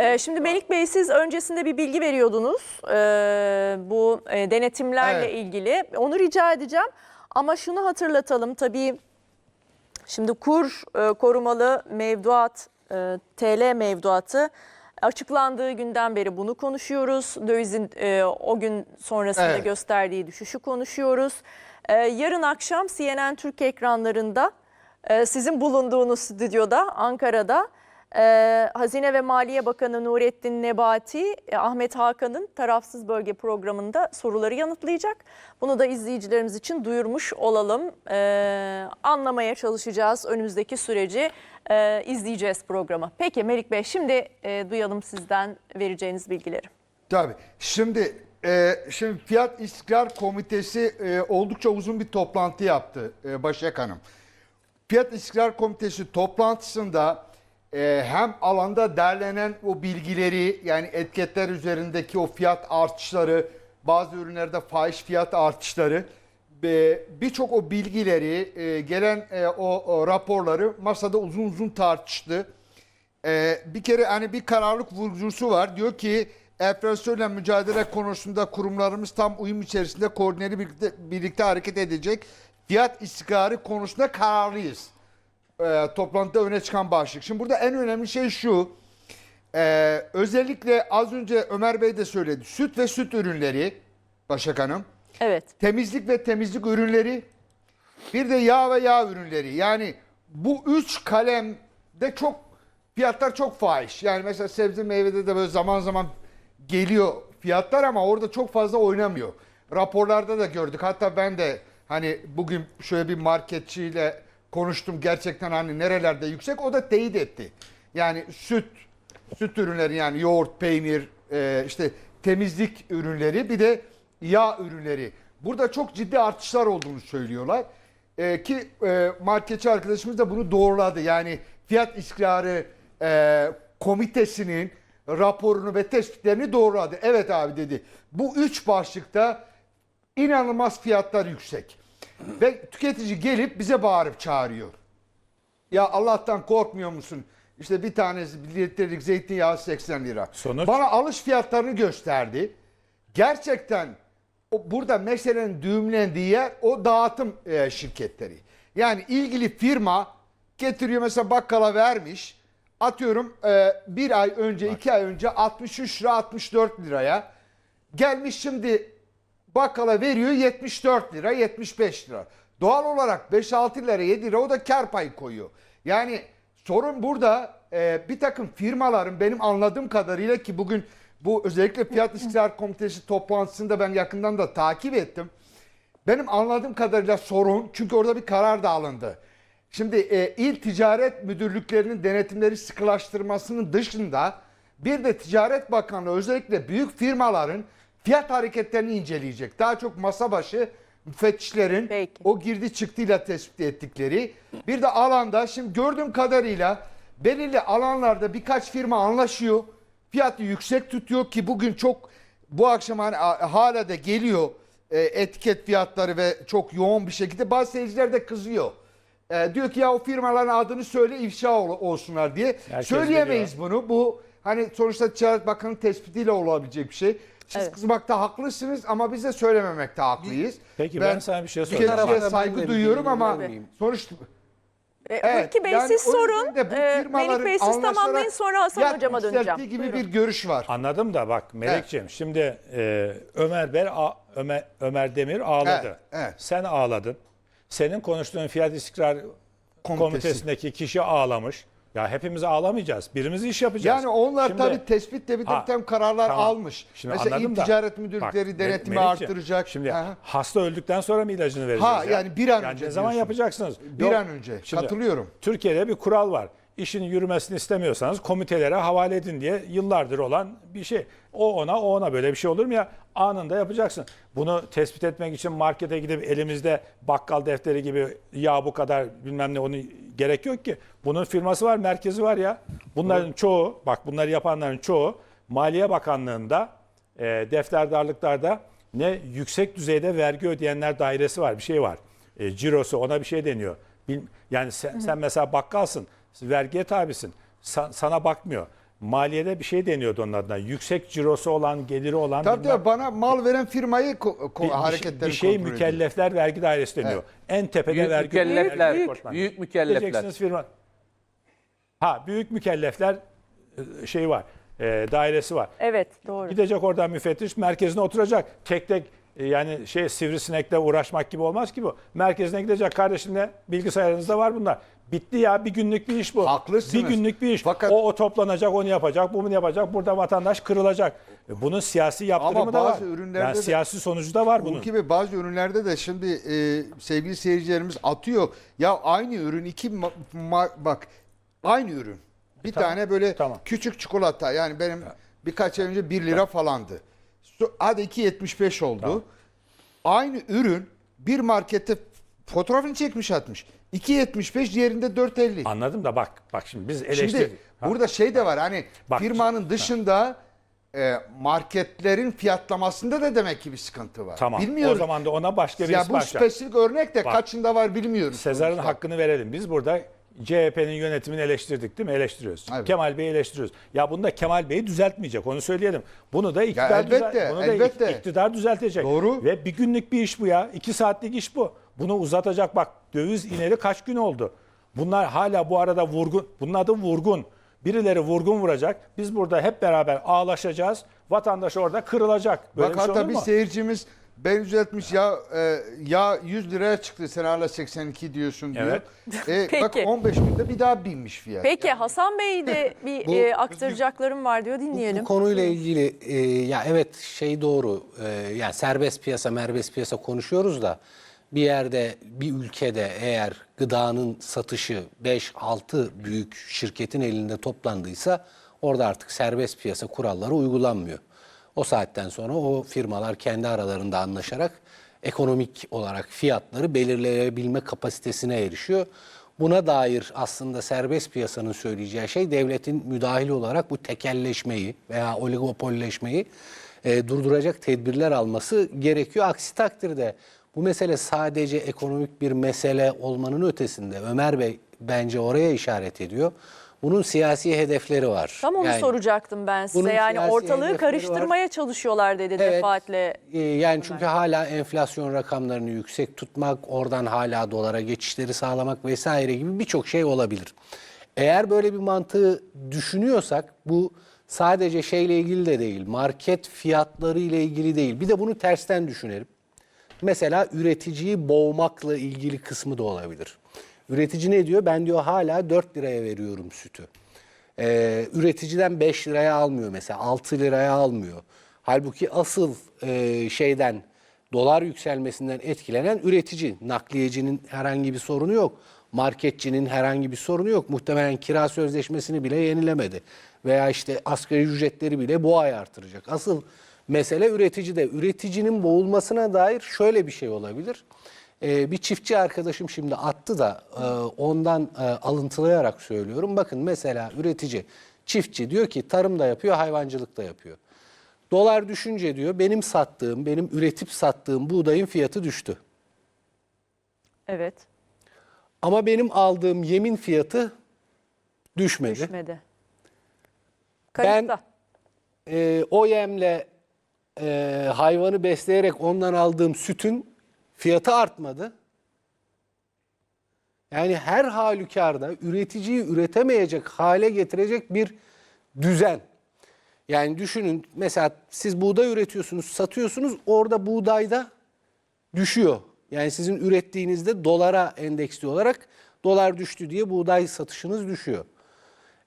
Ee, şimdi Melik Bey siz öncesinde bir bilgi veriyordunuz ee, bu e, denetimlerle Evet. ilgili. Onu rica edeceğim ama şunu hatırlatalım tabii şimdi kur e, korumalı mevduat e, TL mevduatı açıklandığı günden beri bunu konuşuyoruz. Dövizin e, o gün sonrasında Evet. gösterdiği düşüşü konuşuyoruz. E, yarın akşam CNN Türk ekranlarında e, sizin bulunduğunuz stüdyoda Ankara'da e, Hazine ve Maliye Bakanı Nurettin Nebati e, Ahmet Hakan'ın tarafsız bölge programında soruları yanıtlayacak. Bunu da izleyicilerimiz için duyurmuş olalım. E, anlamaya çalışacağız önümüzdeki süreci e, izleyeceğiz programı. Peki Melik Bey şimdi e, duyalım sizden vereceğiniz bilgileri. Tabii. Şimdi e, şimdi Fiyat İstikrar Komitesi e, oldukça uzun bir toplantı yaptı e, Başak Hanım. Fiyat İstikrar Komitesi toplantısında e, hem alanda derlenen o bilgileri yani etiketler üzerindeki o fiyat artışları, bazı ürünlerde fahiş fiyat artışları ve birçok o bilgileri, e, gelen e, o, o raporları masada uzun uzun tartıştı. Ee, bir kere hani bir kararlılık vurgusu var. Diyor ki enflasyonla mücadele konusunda kurumlarımız tam uyum içerisinde koordineli birlikte, birlikte hareket edecek. Fiyat istikrarı konusunda kararlıyız. Ee, toplantıda öne çıkan başlık. Şimdi burada en önemli şey şu. Ee, özellikle az önce Ömer Bey de söyledi. Süt ve süt ürünleri Başak Hanım Evet. temizlik ve temizlik ürünleri, bir de yağ ve yağ ürünleri. Yani bu üç kalemde çok fiyatlar çok fahiş. Yani mesela sebze meyvede de böyle zaman zaman geliyor fiyatlar ama orada çok fazla oynamıyor. Raporlarda da gördük. Hatta ben de hani bugün şöyle bir marketçiyle konuştum. Gerçekten hani nerelerde yüksek o da teyit etti. Yani süt, süt ürünleri yani yoğurt, peynir, e, işte temizlik ürünleri bir de yağ ürünleri. Burada çok ciddi artışlar olduğunu söylüyorlar. E, ki e, marketçi arkadaşımız da bunu doğruladı. Yani fiyat istikrarı e, komitesinin raporunu ve tespitlerini doğruladı. Evet abi dedi. Bu üç başlıkta inanılmaz fiyatlar yüksek. Ve tüketici gelip bize bağırıp çağırıyor. Ya Allah'tan korkmuyor musun? İşte bir tanesi litrelik zeytinyağı 80 lira. Sonuç? Bana alış fiyatlarını gösterdi. Gerçekten o, burada meselenin düğümlendiği yer o dağıtım e, şirketleri. Yani ilgili firma getiriyor mesela bakkala vermiş. Atıyorum e, bir ay önce iki ay önce 63 lira 64 liraya. Gelmiş şimdi bakkala veriyor 74 lira 75 lira. Doğal olarak 5-6 lira 7 lira o da kar payı koyuyor. Yani sorun burada e, bir takım firmaların benim anladığım kadarıyla ki bugün bu özellikle Fiyat İstikrar Komitesi toplantısında ben yakından da takip ettim. Benim anladığım kadarıyla sorun çünkü orada bir karar da alındı. Şimdi e, il ticaret müdürlüklerinin denetimleri sıkılaştırmasının dışında bir de Ticaret Bakanlığı özellikle büyük firmaların fiyat hareketlerini inceleyecek. Daha çok masa başı müfettişlerin Peki. o girdi çıktıyla tespit ettikleri. Bir de alanda şimdi gördüğüm kadarıyla belirli alanlarda birkaç firma anlaşıyor. Fiyatı yüksek tutuyor ki bugün çok bu akşam hani hala da geliyor e, etiket fiyatları ve çok yoğun bir şekilde bazı seyirciler de kızıyor. E, diyor ki ya o firmaların adını söyle ifşa ol- olsunlar diye. Herkes Söyleyemeyiz bunu. Bu hani sonuçta Ticaret Bakanı tespitiyle olabilecek bir şey. Siz Evet. kızmakta haklısınız ama biz de söylememekte haklıyız. Peki ben sana bir şey soracağım. Tüketiciye Ben de saygı bir duyuyorum ama sonuçta E, Evet, Hulki Bey yani siz sorun. yüzden de bu E, firmaların Melik Bey siz tamamlayın sonra Hasan Hocam'a döneceğim. gibi Buyurun. bir görüş var. Anladım da bak Melekciğim şimdi e, Ömer Ber a- Ömer, Ömer Demir ağladı. Evet, evet. Sen ağladın. Senin konuştuğun fiyat istikrar Komitesi. komitesindeki kişi ağlamış. Ya hepimiz ağlamayacağız. Birimiz iş yapacağız. Yani onlar Şimdi- tabii tespitle bir Ha, takım kararlar tamam. almış. Şimdi Mesela İl Ticaret Müdürlükleri denetimi Melekciğim, artıracak. Şimdi Aha. hasta öldükten sonra mı ilacını vereceğiz? Ha, ya? yani bir an Yani önce Ne zaman diyorsun. yapacaksınız? Bir an önce. Katılıyorum. Türkiye'de bir kural var. İşin yürümesini istemiyorsanız komitelere havale edin diye yıllardır olan bir şey. O ona, o ona böyle bir şey olur mu ya? Anında yapacaksın. Bunu tespit etmek için markete gidip elimizde bakkal defteri gibi ya bu kadar bilmem ne onu gerek yok ki. Bunun firması var, merkezi var ya. Bunların çoğu, bak bunları yapanların çoğu Maliye Bakanlığı'nda e, defterdarlıklarda ne yüksek düzeyde vergi ödeyenler dairesi var, bir şey var. E, cirosu ona bir şey deniyor. Bil- yani sen, sen mesela bakkalsın, vergiye tabisin. Sa- sana bakmıyor. maliyede bir şey deniyordu onun adına. Yüksek cirosu olan, geliri olan Tabii bilmem- tabii bana mal veren firmayı ko- ko- bir, bir, hareketleri bir şey kontrol ediyor. mükellefler vergi dairesi deniyor. En tepede Büyük vergi mükellefler, vergi büyük, departmanı. büyük mükellefler. Gideceksiniz firma. Ha büyük mükellefler e, şey var. e, dairesi var. Evet doğru. Gidecek oradan müfettiş merkezine oturacak. Tek tek e, yani şey sivrisinekle uğraşmak gibi olmaz ki bu. Merkezine gidecek kardeşimle bilgisayarınızda var bunlar. Bitti ya bir günlük bir iş bu. Haklısınız. Bir günlük bir iş. Fakat- o, o toplanacak, onu yapacak, bunu yapacak. Burada vatandaş kırılacak. E, Bunun siyasi yaptırımı da var. bazı ürünlerde Yani de- siyasi sonucu da var bunun. Bu gibi bazı ürünlerde de şimdi e, sevgili seyircilerimiz atıyor. Ya aynı ürün iki bak aynı ürün. Bir Tamam, tane böyle tamam. küçük çikolata yani benim birkaç ay önce 1 lira falandı. So- Hadi 2.75 oldu. Aynı ürün bir markette fotoğrafını çekmiş atmış. 2.75 diğerinde 4.50. Anladım da bak bak şimdi biz eleştirdik. Şimdi Ha. burada şey de var hani Bak- firmanın dışında e, marketlerin fiyatlamasında da demek ki bir sıkıntı var. Tamam. Bilmiyoruz. O zaman da ona başka bir ya bu başla. spesifik örnek de Bak. kaçında var bilmiyoruz. Sezar'ın hakkını verelim. Biz burada CHP'nin yönetimini eleştirdik değil mi? Eleştiriyoruz. Evet. Kemal Bey'i eleştiriyoruz. Ya bunda Kemal Bey'i düzeltmeyecek. Onu söyleyelim. Bunu da iktidar, elbette, düzel- bunu da elbette. iktidar düzeltecek. Doğru. Ve bir günlük bir iş bu ya. İki saatlik iş bu. Bunu uzatacak bak döviz ineli kaç gün oldu. Bunlar hala bu arada vurgun. Bunun adı vurgun. Birileri vurgun vuracak. Biz burada hep beraber ağlaşacağız. Vatandaş orada kırılacak. Böyle Bak bir şey hatta bir mu? seyircimiz ben düzeltmiş ya e, ya 100 liraya çıktı sen hala 82 diyorsun diyor. E, bak Peki. 15 günde bir daha binmiş fiyat. Peki Hasan Bey de bir Bu- e, aktaracaklarım var diyor dinleyelim. bu konuyla ilgili e, ya evet şey doğru e, yani serbest piyasa merbest piyasa konuşuyoruz da bir yerde bir ülkede eğer gıdanın satışı 5-6 büyük şirketin elinde toplandıysa orada artık serbest piyasa kuralları uygulanmıyor. O saatten sonra o firmalar kendi aralarında anlaşarak ekonomik olarak fiyatları belirleyebilme kapasitesine erişiyor. Buna dair aslında serbest piyasanın söyleyeceği şey devletin müdahil olarak bu tekelleşmeyi veya oligopolleşmeyi e, durduracak tedbirler alması gerekiyor. Aksi takdirde bu mesele sadece ekonomik bir mesele olmanın ötesinde Ömer Bey bence oraya işaret ediyor. Bunun siyasi hedefleri var. Tam onu Yani- soracaktım ben size. Yani ortalığı karıştırmaya çalışıyorlar dedi defaatle. e, yani çünkü hala enflasyon rakamlarını yüksek tutmak, oradan hala dolara geçişleri sağlamak vesaire gibi birçok şey olabilir. Eğer böyle bir mantığı düşünüyorsak bu sadece şeyle ilgili de değil, market fiyatları ile ilgili değil. Bir de bunu tersten düşünelim. Mesela üreticiyi boğmakla ilgili kısmı da olabilir. Üretici ne diyor? Ben diyor hala 4 liraya veriyorum sütü. Ee, üreticiden 5 liraya almıyor mesela 6 liraya almıyor. Halbuki asıl e, şeyden dolar yükselmesinden etkilenen üretici. Nakliyecinin herhangi bir sorunu yok. Marketçinin herhangi bir sorunu yok. Muhtemelen kira sözleşmesini bile yenilemedi. Veya işte asgari ücretleri bile bu ay artıracak. Asıl mesele üreticide. Üreticinin boğulmasına dair şöyle bir şey olabilir. Ee, bir çiftçi arkadaşım şimdi attı da e, ondan e, alıntılayarak söylüyorum. Bakın mesela üretici, çiftçi diyor ki tarım da yapıyor, hayvancılık da yapıyor. Dolar düşünce diyor benim sattığım, benim üretip sattığım buğdayın fiyatı düştü. Evet Ama benim aldığım yemin fiyatı düşmedi. düşmedi. Kayıtta. e, o yemle e, hayvanı besleyerek ondan aldığım sütün fiyatı artmadı. Yani her halükarda üreticiyi üretemeyecek hale getirecek bir düzen. Yani düşünün mesela siz buğday üretiyorsunuz, satıyorsunuz orada buğdayda düşüyor. Yani sizin ürettiğinizde dolara endeksli olarak dolar düştü diye buğday satışınız düşüyor.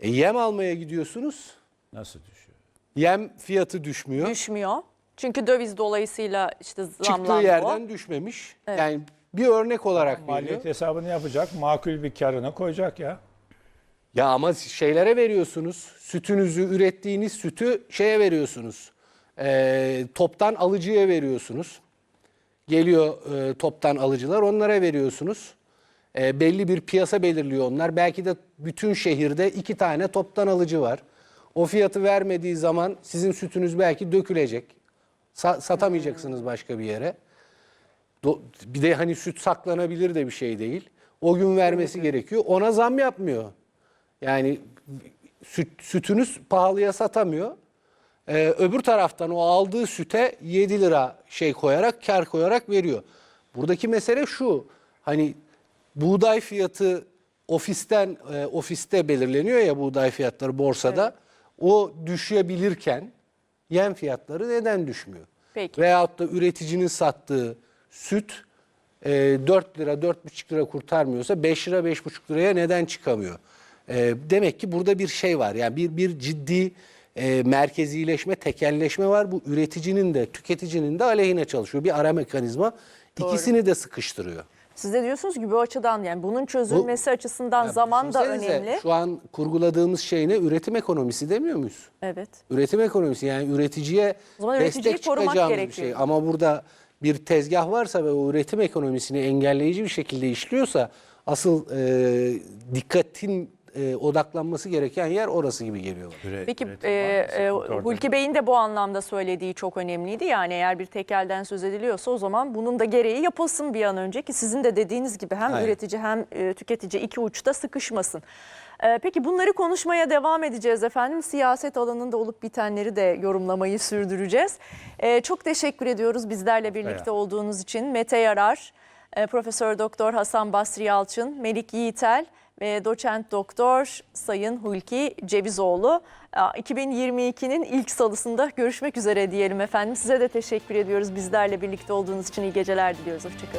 E, yem almaya gidiyorsunuz. Nasıl düşüyor? Yem fiyatı düşmüyor. Düşmüyor. Çünkü döviz dolayısıyla işte Çıktığı zamlandı yerden o. düşmemiş. Yani bir örnek olarak Maliyet veriyor. hesabını yapacak, makul bir karını koyacak ya. Ya ama şeylere veriyorsunuz. Sütünüzü, ürettiğiniz sütü şeye veriyorsunuz. Ee, toptan alıcıya veriyorsunuz. Geliyor e, toptan alıcılar onlara veriyorsunuz. E, belli bir piyasa belirliyor onlar. Belki de bütün şehirde iki tane toptan alıcı var. O fiyatı vermediği zaman sizin sütünüz belki dökülecek. Sa- satamayacaksınız başka bir yere. Do- Bir de hani süt saklanabilir de bir şey değil. O gün vermesi gerekiyor. Ona zam yapmıyor. Yani süt, sütünü pahalıya satamıyor. Ee, öbür taraftan o aldığı süte 7 lira şey koyarak, kar koyarak veriyor. Buradaki mesele şu. Hani buğday fiyatı ofisten e, ofiste belirleniyor ya buğday fiyatları borsada. O düşebilirken yem fiyatları neden düşmüyor? Peki. Veyahut da üreticinin sattığı süt e, 4 lira 4,5 lira kurtarmıyorsa 5 lira 5,5 liraya neden çıkamıyor? E, demek ki burada bir şey var. Yani bir bir ciddi e, merkezileşme, tekelleşme var. Bu üreticinin de tüketicinin de aleyhine çalışıyor. Bir ara mekanizma ikisini de sıkıştırıyor. Siz de diyorsunuz ki bu açıdan yani bunun çözülmesi açısından zaman da önemli. Şu an kurguladığımız şey ne? Üretim ekonomisi demiyor muyuz? Evet. Üretim ekonomisi yani üreticiye O zaman üreticiyi destek çıkacağımız bir gerekiyor. şey. Ama burada bir tezgah varsa ve o üretim ekonomisini engelleyici bir şekilde işliyorsa asıl e, dikkatin e, odaklanması gereken yer orası gibi geliyor. bana. Peki e, e, Hulki Bey'in de bu anlamda söylediği çok önemliydi. Yani eğer bir tekelden söz ediliyorsa o zaman bunun da gereği yapılsın bir an önce ki sizin de dediğiniz gibi hem Aynen. üretici hem e, tüketici iki uçta sıkışmasın. E, peki bunları konuşmaya devam edeceğiz efendim. Siyaset alanında olup bitenleri de yorumlamayı sürdüreceğiz. E, çok teşekkür ediyoruz bizlerle birlikte olduğunuz için. Mete Yarar, e, Profesör Doktor Hasan Basri Yalçın, Melik Yiğitel ve doçent doktor Sayın Hulki Cevizoğlu. Aa, 2022'nin ilk salısında görüşmek üzere diyelim efendim. Size de teşekkür ediyoruz bizlerle birlikte olduğunuz için iyi geceler diliyoruz. Hoşçakalın.